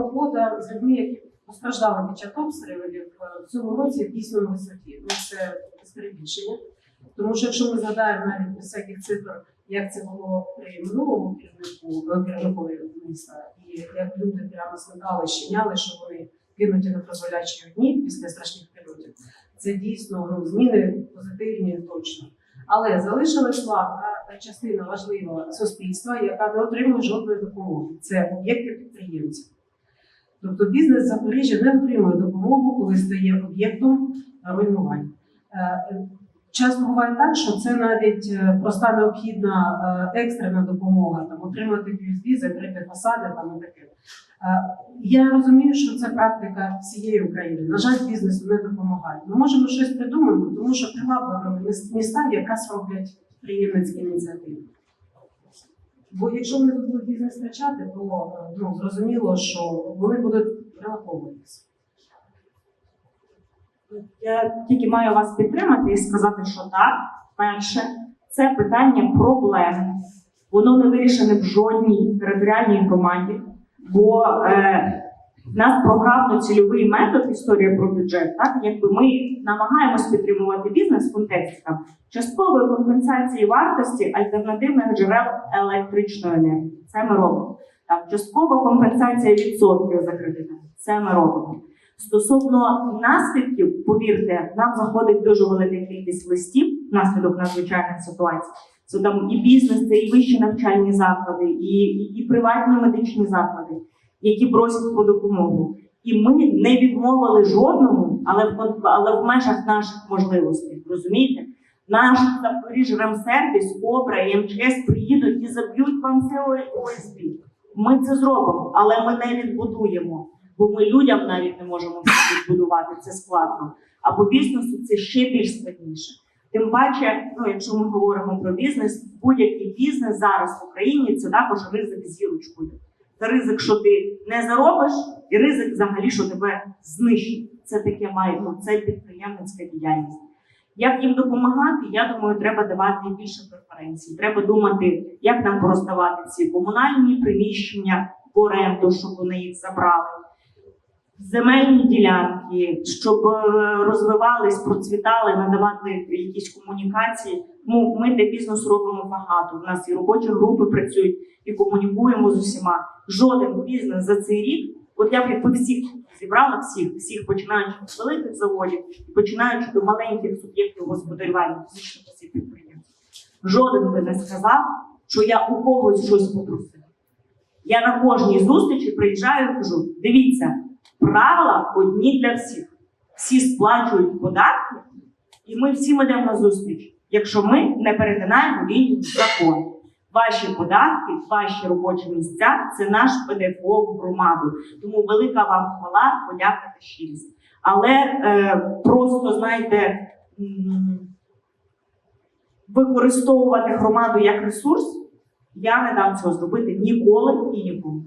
робота з людьми, які постраждали під час обстрілів е, в цьому році дійсно на висоті. Ну це без перебільшення. Тому що якщо ми згадаємо навіть без всяких цифр, як це було при минулому керівнику е, керівникові міста, і як люди прямо смикали, щеняли, що вони кинуті на призволячі дні після страшних прильотів, це дійсно ну, зміни позитивні точно. Але залишилась ладна частина важлива суспільства, яка не отримує жодної допомоги. Це об'єкти підприємців. Тобто бізнес Запоріжжя не отримує допомогу, коли стає об'єктом руйнувань. Е, Часто буває так, що це навіть е, проста необхідна е, екстрена допомога, там отримати QSB, закрити фасади там і таке. Я розумію, що це практика всієї України. На жаль, бізнесу не допомагають. Ми можемо щось придумати, тому що привабливими міс- міста якраз роблять підприємницькі ініціативи. Бо якщо вони будуть бізнес втрачати, то ну, зрозуміло, що вони будуть релаковуватися. Я тільки маю вас підтримати і сказати, що так, перше, це питання проблем. Воно не вирішене в жодній територіальній громаді, бо е, в нас програмно-цільовий метод історія про бюджет. Так, якби ми намагаємось підтримувати бізнес в контексті там часткової компенсації вартості альтернативних джерел електричної енергії. Це ми робимо. Там часткова компенсація відсотків за кредитами. Це ми робимо. Стосовно наслідків, повірте, нам заходить дуже велика кількість листів внаслідок надзвичайних ситуацій. Це там і бізнес, це і вищі навчальні заклади, і, і, і приватні медичні заклади, які просять про допомогу. І ми не відмовили жодному, але в але в межах наших можливостей. Розумієте? Наш Запоріжремсервіс, ОБРА і МЧС приїдуть і заб'ють вам все ОСБ. Ми це зробимо, але ми не відбудуємо бо ми людям навіть не можемо відбудувати, це складно. А по бізнесу це ще більш складніше. Тим паче, ну якщо ми говоримо про бізнес, будь-який бізнес зараз в Україні це також ризик з зірочкою. Це ризик, що ти не заробиш, і ризик взагалі, що тебе знищить. Це таке ну, це підприємницька діяльність. Як їм допомагати? Я думаю, треба давати більше преференцій. Треба думати, як нам пороздавати ці комунальні приміщення в оренду, щоб вони їх забрали земельні ділянки, щоб е, розвивались, процвітали, надавати якісь комунікації. Ну, ми для бізнесу робимо багато. У нас і робочі групи працюють, і комунікуємо з усіма. Жоден бізнес за цей рік. От я якби всіх зібрала всіх, всіх починаючи з великих заводів і починаючи до маленьких суб'єктів господарювання, фізичних осіб підприємців. Жоден би не сказав, що я у когось щось попросив. Я на кожній зустрічі приїжджаю і кажу: дивіться, правила одні для всіх. Всі сплачують податки, і ми всім йдемо на зустріч, якщо ми не перетинаємо лінію закону. Ваші податки, ваші робочі місця це наш ПДФО в громаду. Тому велика вам хвала, подяка та щирість. Але е, просто знаєте, використовувати громаду як ресурс, я не дам цього зробити ніколи і нікому.